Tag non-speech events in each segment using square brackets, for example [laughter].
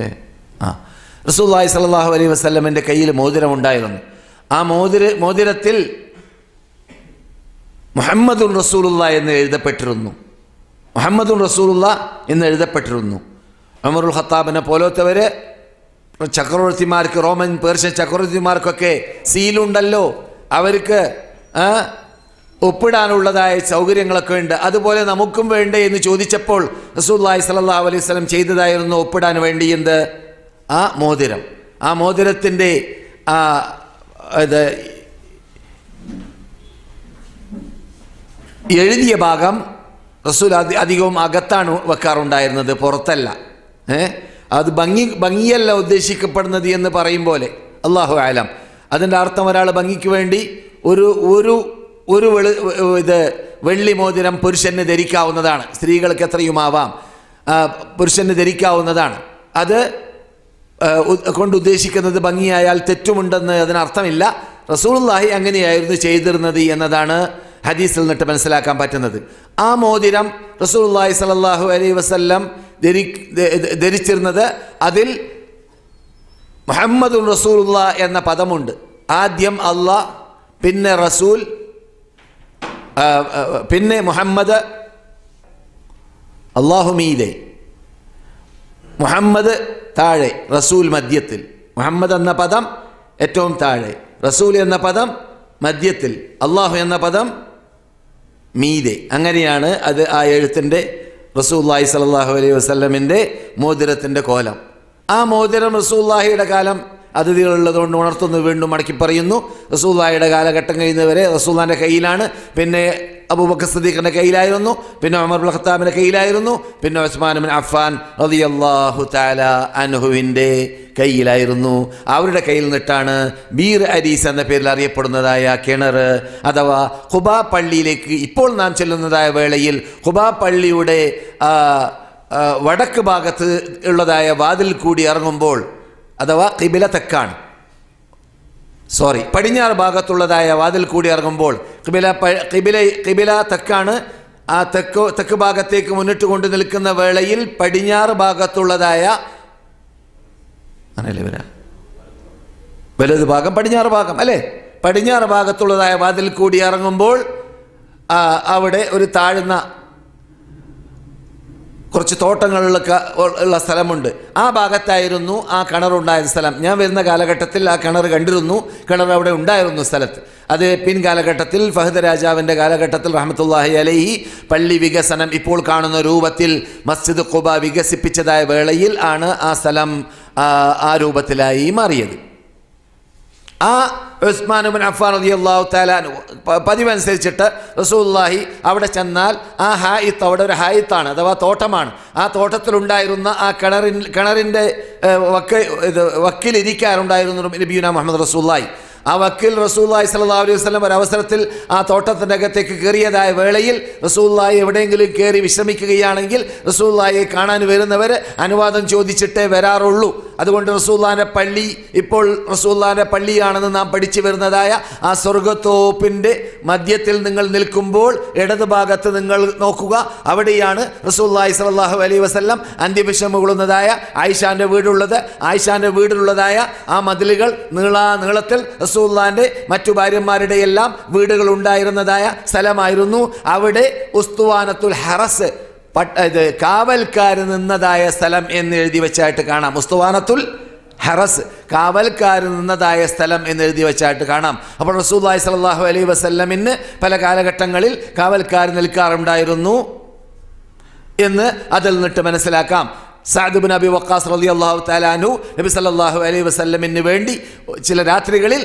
അല്ലേ ആ. റസൂല്ലായി സലാഹു അലൈഹി വസ്ലമിന്റെ കയ്യിൽ മോതിരം ഉണ്ടായിരുന്നു. ആ മോതിര മോതിരത്തിൽ മുഹമ്മദുൽ റസൂലുള്ള എന്ന് എഴുതപ്പെട്ടിരുന്നു. മുഹമ്മദുൽ റസൂലുള്ള എന്ന് എഴുതപ്പെട്ടിരുന്നു. അമറുൽ ഖത്താബിനെ പോലത്തവർ ചക്രവർത്തിമാർക്ക് റോമൻ പേർഷ്യൻ ചക്രവർത്തിമാർക്കൊക്കെ സീലുണ്ടല്ലോ. അവർക്ക് ഒപ്പിടാനുള്ളതായ സൗകര്യങ്ങളൊക്കെ ഉണ്ട്. അതുപോലെ നമുക്കും വേണ്ടേ എന്ന് ചോദിച്ചപ്പോൾ റസൂല്ലായി സല്ലാ അലൈഹി സ്വലം ചെയ്തതായിരുന്നു ഒപ്പിടാൻ വേണ്ടി എന്ത്? ആ മോതിരം. ആ മോതിരത്തിന്റെ ആ ഇത് എഴുതിയ ഭാഗം റസൂൽ അധി അധികവും അകത്താണ് വെക്കാറുണ്ടായിരുന്നത് പുറത്തല്ല. ഏ? അത് ഭംഗി ഭംഗിയല്ല ഉദ്ദേശിക്കപ്പെടുന്നത് എന്ന് പറയും പോലെ. അള്ളാഹു ആലം അതിന്റെ അർത്ഥം ഒരാൾ ഭംഗിക്ക് വേണ്ടി ഒരു ഒരു ഒരു വെളു ഇത് വെള്ളി മോതിരം പുരുഷന് ധരിക്കാവുന്നതാണ്. സ്ത്രീകൾക്ക് എത്രയുമാവാം. പുരുഷന് ധരിക്കാവുന്നതാണ്. അത് കൊണ്ട് ഉദ്ദേശിക്കുന്നത് ഭംഗിയായാൽ തെറ്റുമുണ്ടെന്ന് അതിനർത്ഥമില്ല. റസൂലുള്ളാഹി അങ്ങനെയായിരുന്നു ചെയ്തിരുന്നത് എന്നതാണ് ഹദീസിൽ നിന്നിട്ട് മനസ്സിലാക്കാൻ പറ്റുന്നത്. ആ മോതിരം റസൂലുള്ളാഹി സ്വല്ലല്ലാഹു അലൈ വസല്ലം ധരി ധരിച്ചിരുന്നത് അതിൽ മുഹമ്മദുൽ റസൂലുള്ള എന്ന പദമുണ്ട്. ആദ്യം അള്ളാഹ് പിന്നെ റസൂൽ പിന്നെ മുഹമ്മദ് അള്ളാഹു മീതെ. മുഹമ്മദ് താഴെ റസൂൽ മദ്യത്തിൽ മുഹമ്മദ് എന്ന പദം ഏറ്റവും താഴെ. റസൂൽ എന്ന പദം മദ്യത്തിൽ അള്ളാഹു എന്ന പദം മീതെ. അങ്ങനെയാണ് അത് ആ എഴുത്തിന്റെ റസൂല്ലാഹി സലാഹു അലൈഹി വസ്ലമിന്റെ മോതിരത്തിന്റെ കോലം. ആ മോതിരം റസൂല്ലാഹിയുടെ കാലം അതിഥികളുള്ളതുകൊണ്ട് ഉണർത്തുന്നു വീണ്ടും മടക്കി പറയുന്നു. റസൂദായുടെ കാലഘട്ടം കഴിയുന്നവരെ റസൂദാന്റെ കയ്യിലാണ്. പിന്നെ അബൂബക്കർ സദീഖിന്റെ കയ്യിലായിരുന്നു. പിന്നെ ഉമർ ഖത്താബിന്റെ കയ്യിലായിരുന്നു. പിന്നെ ഉസ്മാൻ ബിൻ അഫ്ഫാൻ റളിയല്ലാഹു തആല അനുഹുവിന്റെ കയ്യിലായിരുന്നു. അവരുടെ കയ്യിൽ നിന്നിട്ടാണ് ബീർ അരീസ് എന്ന പേരിൽ അറിയപ്പെടുന്നതായ കിണർ അഥവാ ഹുബാ പള്ളിയിലേക്ക് ഇപ്പോൾ നാം ചെല്ലുന്നതായ വേളയിൽ ഹുബാ പള്ളിയുടെ വടക്ക് ഭാഗത്ത് ഉള്ളതായ വാതിൽ കൂടി ഇറങ്ങുമ്പോൾ അഥവാ കിബില തെക്കാണ്. സോറി പടിഞ്ഞാറ് ഭാഗത്തുള്ളതായ വാതിൽ കൂടി ഇറങ്ങുമ്പോൾ കിബില കിബില കിബില തെക്കാണ്. ആ തെക്ക് തെക്ക് ഭാഗത്തേക്ക് മുന്നിട്ട് കൊണ്ട് നിൽക്കുന്ന വേളയിൽ പടിഞ്ഞാറ് ഭാഗത്തുള്ളതായ അങ്ങനെയല്ലേ വരാ? വലത് ഭാഗം പടിഞ്ഞാറ് ഭാഗം അല്ലേ? പടിഞ്ഞാറ് ഭാഗത്തുള്ളതായ വാതിൽ കൂടി ഇറങ്ങുമ്പോൾ അവിടെ ഒരു താഴ്ന്ന കുറച്ച് തോട്ടങ്ങളിലൊക്കെ ഉള്ള സ്ഥലമുണ്ട്. ആ ഭാഗത്തായിരുന്നു ആ കിണറുണ്ടായ സ്ഥലം. ഞാൻ വരുന്ന കാലഘട്ടത്തിൽ ആ കിണർ കണ്ടിരുന്നു. കിണർ അവിടെ ഉണ്ടായിരുന്നു സ്ഥലത്ത്. അത് പിൻകാലഘട്ടത്തിൽ ഫഹദ് രാജാവിന്റെ കാലഘട്ടത്തിൽ റഹമത്തുല്ലാഹി അലൈഹി പള്ളി വികസനം ഇപ്പോൾ കാണുന്ന രൂപത്തിൽ മസ്ജിദ് ഖുബ വികസിപ്പിച്ചതായ വേളയിൽ ആണ് ആ സ്ഥലം ആ, രൂപത്തിലായി മാറിയത്. ആ ഉസ്മാൻ ബിൻ അഫ്ഫാൻ റളിയല്ലാഹു തആല താലാൻ പതിവനുസരിച്ചിട്ട് റസൂലുള്ളാഹി അവിടെ ചെന്നാൽ ആ ഹായിത്ത് അവിടെ ഒരു ഹായിത്താണ് അഥവാ തോട്ടമാണ്. ആ തോട്ടത്തിലുണ്ടായിരുന്ന ആ കിണറിൻ കിണറിന്റെ വക്ക ഇത് വക്കിലിരിക്കാറുണ്ടായിരുന്നു നബിയുന മുഹമ്മദ് റസൂലുള്ളാഹി. ആ വക്കീൽ റസൂല്ലായി സല്ലാ അലൈഹി വസല്ലം ഒരു അവസരത്തിൽ ആ തോട്ടത്തിന്റെ അകത്തേക്ക് കയറിയതായ വേളയിൽ റസൂല്ലായി എവിടെയെങ്കിലും കയറി വിശ്രമിക്കുകയാണെങ്കിൽ റസൂല്ലായി കാണാൻ വരുന്നവർ അനുവാദം ചോദിച്ചിട്ടേ വരാറുള്ളൂ. അതുകൊണ്ട് റസൂല്ലാന്റെ പള്ളി ഇപ്പോൾ റസൂല്ലാന്റെ പള്ളിയാണെന്ന് നാം പഠിച്ചു വരുന്നതായ ആ സ്വർഗത്തോപ്പിന്റെ മധ്യത്തിൽ നിങ്ങൾ നിൽക്കുമ്പോൾ ഇടത് ഭാഗത്ത് നിങ്ങൾ നോക്കുക. അവിടെയാണ് റസൂല്ലായി സലാഹു അലൈഹി വസല്ലം അന്ത്യവിഷം കൊള്ളുന്നതായ ആയിഷാന്റെ വീടുള്ളത്. ആയിഷാന്റെ വീടുള്ളതായ ആ മതിലുകൾ നീളാ നീളത്തിൽ റസൂല്ലാന്റെ മറ്റു ഭാര്യമാരുടെ എല്ലാം വീടുകൾ ഉണ്ടായിരുന്നതായ സ്ഥലമായിരുന്നു. അവിടെ ഉസ്തുവാനത്തുൽ ഹറസ് പട്ട ഇത് കാവൽക്കാർ നിന്നതായ സ്ഥലം എന്ന് എഴുതി വെച്ചായിട്ട് കാണാം. ഉസ്തുവാനത്തുൽ ഹറസ് കാവൽക്കാർ നിന്നതായ സ്ഥലം എന്ന് എഴുതി വെച്ചായിട്ട് കാണാം. അപ്പോൾ റസൂല്ലായി സല്ലല്ലാഹു അലൈ വസല്ലമിന് പല കാലഘട്ടങ്ങളിൽ കാവൽക്കാർ നിൽക്കാറുണ്ടായിരുന്നു എന്ന് അതിൽ നിന്നിട്ട് മനസ്സിലാക്കാം. സാദ് നബി അബി വക്കാസ് അള്ളാഹു താലാനു നബി സല്ലാഹു അലൈഹി വസ്ല്ലമിന് വേണ്ടി ചില രാത്രികളിൽ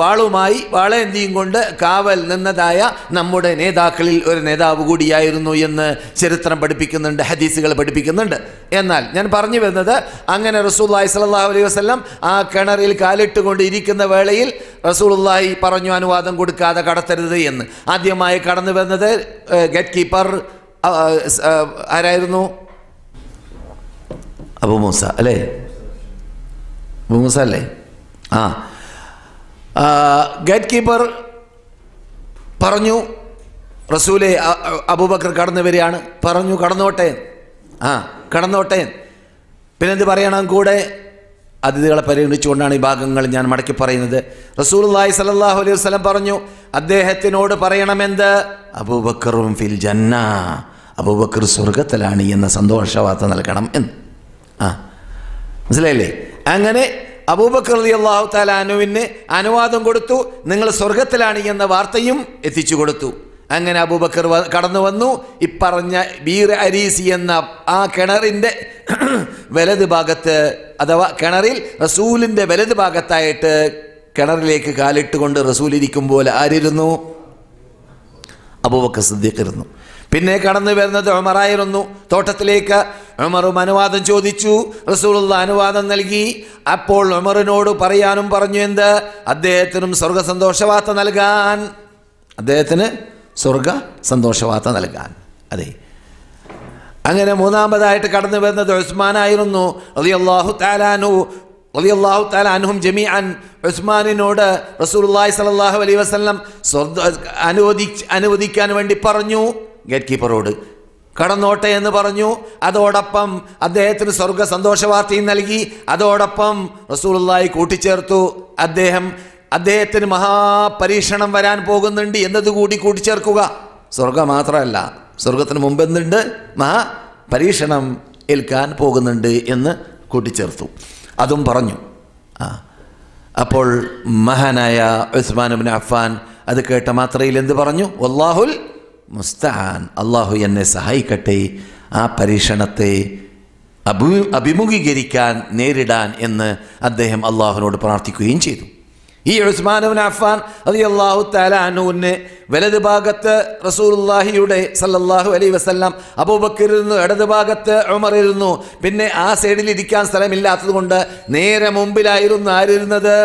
വാളുമായി വാളേന്തിയും കൊണ്ട് കാവൽ നിന്നതായ നമ്മുടെ നേതാക്കളിൽ ഒരു നേതാവ് കൂടിയായിരുന്നു എന്ന് ചരിത്രം പഠിപ്പിക്കുന്നുണ്ട് ഹദീസുകൾ പഠിപ്പിക്കുന്നുണ്ട്. എന്നാൽ ഞാൻ പറഞ്ഞു വരുന്നത് അങ്ങനെ റസൂലുള്ളാഹി സലാഹു അലൈഹി വസല്ലം ആ കിണറിൽ കാലിട്ടുകൊണ്ട് ഇരിക്കുന്ന വേളയിൽ റസൂലുള്ളാഹി പറഞ്ഞു അനുവാദം കൊടുക്കാതെ കടത്തരുത് എന്ന്. ആദ്യമായി കടന്നു വരുന്നത് ഗേറ്റ് കീപ്പർ ആരായിരുന്നു? അബു മൂസ അല്ലേ? അബു മൂസ അല്ലേ? ആ. ഗേറ്റ് കീപ്പർ പറഞ്ഞു റസൂലെ അബൂബക്കർ കടന്നു വരികയാണ്. പറഞ്ഞു കടന്നോട്ടെ. ആ കടന്നോട്ടെ. പിന്നെന്ത് പറയണം കൂടെ? അതിഥികളെ പരിഗണിച്ചുകൊണ്ടാണ് ഈ ഭാഗങ്ങൾ ഞാൻ മടക്കി പറയുന്നത്. റസൂൽ റസൂലുള്ളാഹി സലാഹു അലൈഹി വസ്ലം പറഞ്ഞു അദ്ദേഹത്തിനോട് പറയണമെന്ത്? അബൂബക്കറും ഫിൽ ജന്ന. അബൂബക്കർ സ്വർഗത്തിലാണ് എന്ന സന്തോഷവാർത്ത നൽകണം എന്ന്. ആ. മനസ്സിലായില്ലേ? അങ്ങനെ അബൂബക്കർ അലി അള്ളാഹു താല അനുവിന് അനുവാദം കൊടുത്തു. നിങ്ങൾ സ്വർഗത്തിലാണ് എന്ന വാർത്തയും എത്തിച്ചു കൊടുത്തു. അങ്ങനെ അബൂബക്കർ കടന്നു വന്നു. ഇപ്പറഞ്ഞ ബീർ അരീസി എന്ന ആ കിണറിന്റെ [clears throat] വലത് ഭാഗത്ത് അഥവാ കിണറിൽ റസൂലിന്റെ വലത് ഭാഗത്തായിട്ട് കിണറിലേക്ക് കാലിട്ടുകൊണ്ട് റസൂൽ പോലെ ആരിരുന്നു? അബൂബക്കർ സിദ്ദീഖ് ഇരുന്നു. പിന്നെ കടന്നു വരുന്നത് ഉമറായിരുന്നു. തോട്ടത്തിലേക്ക് ഉമറും അനുവാദം ചോദിച്ചു. റസൂലുള്ള അനുവാദം നൽകി. അപ്പോൾ ഉമറിനോട് പറയാനും പറഞ്ഞു എന്ത്? അദ്ദേഹത്തിനും സ്വർഗ സന്തോഷവാർത്ത നൽകാൻ. അദ്ദേഹത്തിന് സ്വർഗ സന്തോഷവാർത്ത നൽകാൻ. അതെ. അങ്ങനെ മൂന്നാമതായിട്ട് കടന്നു വരുന്നത് ഉസ്മാനായിരുന്നു. റളിയല്ലാഹു താലാനു റളിയല്ലാഹു താല അൻഹും ജമീഅൻ. ഉസ്മാനിനോട് റസൂലുള്ളാഹി സ്വല്ലല്ലാഹു അലൈഹി വസല്ലം സ്വർഗ അനുവദി അനുവദിക്കാൻ വേണ്ടി പറഞ്ഞു. ഗേറ്റ് കീപ്പറോട് കടന്നോട്ടെ എന്ന് പറഞ്ഞു. അതോടൊപ്പം അദ്ദേഹത്തിന് സ്വർഗ സന്തോഷവാർത്തയും നൽകി. അതോടൊപ്പം റസൂലുള്ളാഹി കൂട്ടിച്ചേർത്തു. അദ്ദേഹം അദ്ദേഹത്തിന് മഹാപരീക്ഷണം വരാൻ പോകുന്നുണ്ട് എന്നതുകൂടി കൂട്ടിച്ചേർക്കുക. സ്വർഗം മാത്രമല്ല സ്വർഗത്തിന് മുമ്പ് എന്തുണ്ട് മഹാ പരീക്ഷണം ഏൽക്കാൻ പോകുന്നുണ്ട് എന്ന് കൂട്ടിച്ചേർത്തു. അതും പറഞ്ഞു. ആ അപ്പോൾ മഹാനായ ഉസ്മാൻ അബിൻ അഫ്ഫാൻ അത് കേട്ട മാത്രയിൽ എന്ത് പറഞ്ഞു? വല്ലാഹുൽ മുസ്തഹാൻ അള്ളാഹു എന്നെ സഹായിക്കട്ടെ. ആ പരീക്ഷണത്തെ അഭി അഭിമുഖീകരിക്കാൻ നേരിടാൻ എന്ന് അദ്ദേഹം അള്ളാഹുവിനോട് പ്രാർത്ഥിക്കുകയും ചെയ്തു. ഈ ഉസ്മാനുബിൻ അഫ്ഫാൻ അലി അള്ളാഹു താലാനുവിന് വലത് ഭാഗത്ത് റസൂലുല്ലാഹിയുടെ സല്ലല്ലാഹു അലൈഹി വസല്ലം അബൂബക്കർ ഇരുന്നു ഇടത് ഭാഗത്ത് ഉമറിരുന്നു പിന്നെ ആ സൈഡിൽ ഇരിക്കാൻ സ്ഥലമില്ലാത്തത് കൊണ്ട് നേരെ മുമ്പിലായിരുന്നു ആരിരുന്നത്?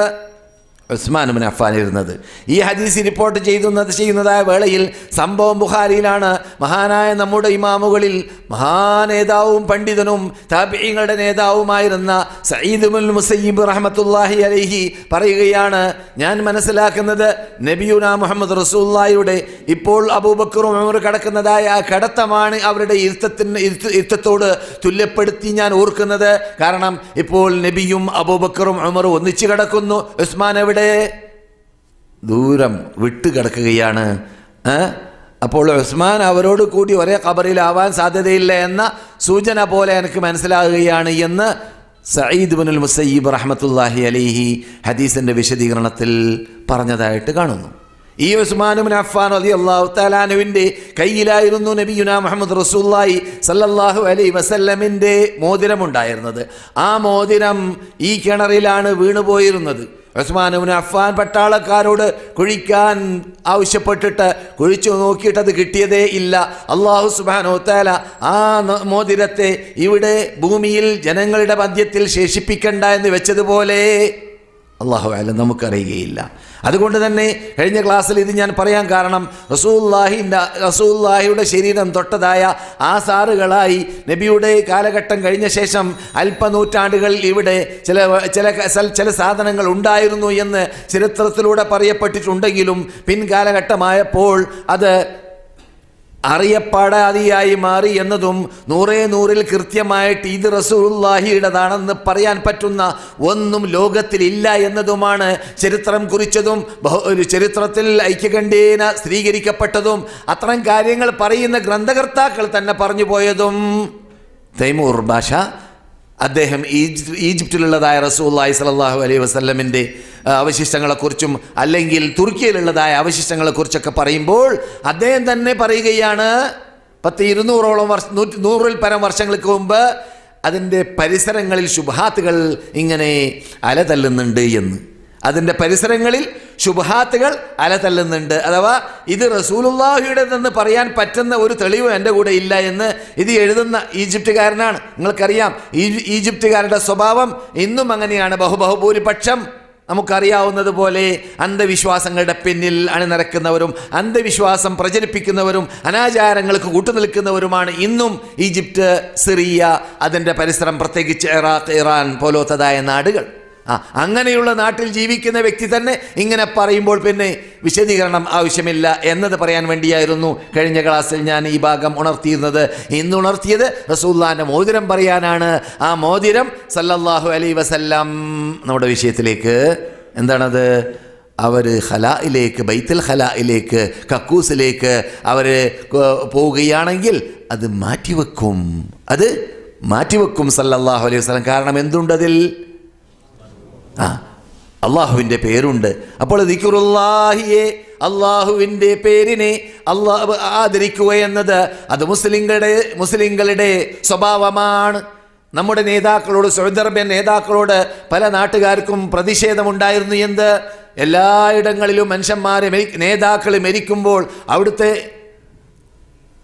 ഉസ്മാനുബിൻ അഫ്ഫാൻ ഇരുന്നത്. ഈ ഹദീസ് റിപ്പോർട്ട് ചെയ്യുന്നത് ചെയ്യുന്നതായ വേളയിൽ സംഭവം ബുഹാരിയിലാണ് മഹാനായ നമ്മുടെ ഇമാമുകളിൽ മഹാനേതാവും പണ്ഡിതനും താപ്യങ്ങളുടെ നേതാവുമായിരുന്ന സയ്യിദ് മുൽ മുസയ്യിബ് റഹമത്തുല്ലാഹി അലഹി പറയുകയാണ് ഞാൻ മനസ്സിലാക്കുന്നത് നബിയുന മുഹമ്മദ് റസൂല്ലായുടെ ഇപ്പോൾ അബൂബക്കറും ഉമർ കടക്കുന്നതായ ആ കടത്തമാണ് അവരുടെ ഇരുത്തത്തിന് ഇരുത്ത- ഇരുത്തത്തോട് തുല്യപ്പെടുത്തി ഞാൻ ഓർക്കുന്നത്. കാരണം ഇപ്പോൾ നബിയും അബൂബക്കറും ഉമറും ഒന്നിച്ചു കിടക്കുന്നു. ഉസ്മാൻ എവിടെ ദൂരം വിട്ട് കിടക്കുകയാണ്. അപ്പോൾ ഉസ്മാൻ അവരോട് കൂടി ഒരേ ഖബറിലാവാൻ സാധ്യതയില്ല എന്ന സൂചന പോലെ എനിക്ക് മനസ്സിലാകുകയാണ് എന്ന് സയ്യിദ് ബിനുൽ മുസയ്യിബ് റഹ്മത്തുല്ലാഹി അലിഹി ഹദീസിന്റെ വിശദീകരണത്തിൽ പറഞ്ഞതായിട്ട് കാണുന്നു. ഈ ഉസ്മാനുബിൻ അഫ്ഫാൻ അലി അള്ളാഹു തലാനുവിന്റെ കയ്യിലായിരുന്നു നബിയുന മുഹമ്മദ് റസൂല്ലായി സല്ലല്ലാഹു അലൈ വസല്ലമിന്റെ മോതിരമുണ്ടായിരുന്നത്. ആ മോതിരം ഈ കിണറിലാണ് വീണുപോയിരുന്നത്. ഉസ്മാനുബിൻ അഫ്ഫാൻ പട്ടാളക്കാരോട് കുഴിക്കാൻ ആവശ്യപ്പെട്ടിട്ട് കുഴിച്ചു നോക്കിയിട്ട് അത് കിട്ടിയതേ ഇല്ല. അള്ളാഹു സുബാനോ താല ആ മോതിരത്തെ ഇവിടെ ഭൂമിയിൽ ജനങ്ങളുടെ മധ്യത്തിൽ ശേഷിപ്പിക്കണ്ട എന്ന് വെച്ചതുപോലെ അള്ളാഹു അല്ല നമുക്കറിയുകയില്ല. അതുകൊണ്ട് തന്നെ കഴിഞ്ഞ ക്ലാസ്സിൽ ഇത് ഞാൻ പറയാൻ കാരണം റസൂല്ലാഹിന്റെ റസൂല്ലാഹിയുടെ ശരീരം തൊട്ടതായ ആസാറുകളായി നബിയുടെ കാലഘട്ടം കഴിഞ്ഞ ശേഷം അല്പനൂറ്റാണ്ടുകൾ ഇവിടെ ചില ചില ചില സാധനങ്ങൾ ഉണ്ടായിരുന്നു എന്ന് ചരിത്രത്തിലൂടെ പറയപ്പെട്ടിട്ടുണ്ടെങ്കിലും പിൻകാലഘട്ടമായപ്പോൾ അത് അറിയപ്പെടാതെയായി മാറി എന്നതും നൂറേ നൂറിൽ കൃത്യമായിട്ട് ഇത് റസൂലുള്ളാഹിയുടേതാണെന്ന് പറയാൻ പറ്റുന്ന ഒന്നും ലോകത്തിലില്ല എന്നതുമാണ് ചരിത്രം കുറിച്ചതും ചരിത്രത്തിൽ ഐക്യകണ്ഠേന സ്ഥിരീകരിക്കപ്പെട്ടതും അത്തരം കാര്യങ്ങൾ പറയുന്ന ഗ്രന്ഥകർത്താക്കൾ തന്നെ പറഞ്ഞു പോയതും തൈമൂർ ഭാഷ അദ്ദേഹം ഈജ് ഈജിപ്തിലുള്ളതായ റസൂല്ലായി സലല്ലാഹു അലൈഹി വസ്ല്ലമിന്റെ അവശിഷ്ടങ്ങളെക്കുറിച്ചും അല്ലെങ്കിൽ തുർക്കിയിലുള്ളതായ അവശിഷ്ടങ്ങളെക്കുറിച്ചൊക്കെ പറയുമ്പോൾ അദ്ദേഹം തന്നെ പറയുകയാണ് പത്ത് ഇരുന്നൂറോളം വർഷ നൂറ്റി നൂറിൽ പരം വർഷങ്ങൾക്ക് മുമ്പ് അതിന്റെ പരിസരങ്ങളിൽ ശുഭാത്തുകൾ ഇങ്ങനെ അലതല്ലുന്നുണ്ട് എന്ന്. അതിന്റെ പരിസരങ്ങളിൽ ശുഭാത്തുകൾ അലതല്ലുന്നുണ്ട്. അഥവാ ഇത് റസൂലുല്ലാഹിയുടെ നിന്ന് പറയാൻ പറ്റുന്ന ഒരു തെളിവ് എന്റെ കൂടെ ഇല്ല എന്ന് ഇത് എഴുതുന്ന ഈജിപ്തുകാരനാണ്. നിങ്ങൾക്കറിയാം ഈജിപ്തുകാരുടെ സ്വഭാവം ഇന്നും അങ്ങനെയാണ്. ബഹുബഹുഭൂരിപക്ഷം നമുക്കറിയാവുന്നത് പോലെ അന്ധവിശ്വാസങ്ങളുടെ പിന്നിൽ അണിനിരക്കുന്നവരും അന്ധവിശ്വാസം പ്രചരിപ്പിക്കുന്നവരും അനാചാരങ്ങൾക്ക് കൂട്ടുനിൽക്കുന്നവരുമാണ് ഇന്നും ഈജിപ്ത് സിറിയ അതിന്റെ പരിസരം പ്രത്യേകിച്ച് ഇറാഖ് ഇറാൻ പോലത്തതായ നാടുകൾ. ആ അങ്ങനെയുള്ള നാട്ടിൽ ജീവിക്കുന്ന വ്യക്തി തന്നെ ഇങ്ങനെ പറയുമ്പോൾ പിന്നെ വിശദീകരണം ആവശ്യമില്ല എന്നത് പറയാൻ വേണ്ടിയായിരുന്നു കഴിഞ്ഞ ക്ലാസ്സിൽ ഞാൻ ഈ ഭാഗം ഉണർത്തിയിരുന്നത്. ഇന്ന് ഉണർത്തിയത് റസൂല്ലാന്റെ മോതിരം പറയാനാണ്. ആ മോതിരം സല്ലല്ലാഹു അലൈ വസല്ലാം നമ്മുടെ വിഷയത്തിലേക്ക് എന്താണത്? അവർ ഹലായിലേക്ക് ബൈത്തൽ ഹലായിലേക്ക് കക്കൂസിലേക്ക് അവർ പോവുകയാണെങ്കിൽ അത് മാറ്റിവെക്കും. അത് മാറ്റിവെക്കും സല്ലല്ലാഹു അലൈഹി വസല്ലം. കാരണം എന്തുണ്ടതിൽ? ആ അള്ളാഹുവിന്റെ പേരുണ്ട്. അപ്പോൾ ദിക്കുറുല്ലാഹിയെ അള്ളാഹുവിന്റെ പേരിനെ അള്ളാഹ് ആദരിക്കുക എന്നത് അത് മുസ്ലിങ്ങളുടെ മുസ്ലിങ്ങളുടെ സ്വഭാവമാണ്. നമ്മുടെ നേതാക്കളോട് സൗദർഭ്യ നേതാക്കളോട് പല നാട്ടുകാർക്കും പ്രതിഷേധമുണ്ടായിരുന്നു എന്ത്? എല്ലായിടങ്ങളിലും മനുഷ്യന്മാരെ മെരി നേതാക്കൾ മരിക്കുമ്പോൾ അവിടുത്തെ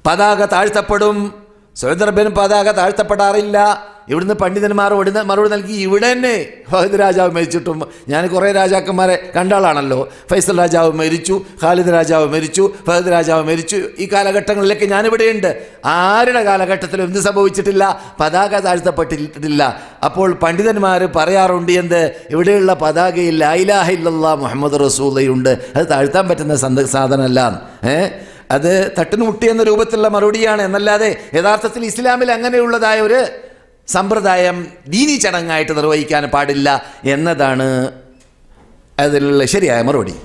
പതാക താഴ്ത്തപ്പെടും. സൗദർഭ്യൻ പതാക താഴ്ത്തപ്പെടാറില്ല. ഇവിടുന്ന് പണ്ഡിതന്മാർ ഒടുന്ന മറുപടി നൽകി ഇവിടെ തന്നെ. ഫഹദ് രാജാവ് മരിച്ചിട്ടും ഞാൻ കുറേ രാജാക്കന്മാരെ കണ്ട ആളാണല്ലോ ഫൈസൽ രാജാവ് മരിച്ചു ഖാലിദ് രാജാവ് മരിച്ചു ഫഹദ് രാജാവ് മരിച്ചു. ഈ കാലഘട്ടങ്ങളിലൊക്കെ ഞാനിവിടെയുണ്ട്. ആരുടെ കാലഘട്ടത്തിലും എന്ത് സംഭവിച്ചിട്ടില്ല പതാക താഴ്ത്തപ്പെട്ടിട്ടില്ല. അപ്പോൾ പണ്ഡിതന്മാർ പറയാറുണ്ട് എന്ത്? ഇവിടെയുള്ള പതാകയിൽ ലൈലാഹില്ല മുഹമ്മദ് റസൂലയുണ്ട് അത് താഴ്ത്താൻ പറ്റുന്ന സന്ത സാധനമല്ല. അത് തട്ടിന് മുട്ടി എന്ന രൂപത്തിലുള്ള മറുപടിയാണ്. എന്നല്ലാതെ യഥാർത്ഥത്തിൽ ഇസ്ലാമിൽ അങ്ങനെയുള്ളതായ ഒരു സമ്പ്രദായം ദീനി ചടങ്ങായിട്ട് നിർവഹിക്കാൻ പാടില്ല എന്നതാണ് അതിലുള്ള ശരിയായ മറുപടി.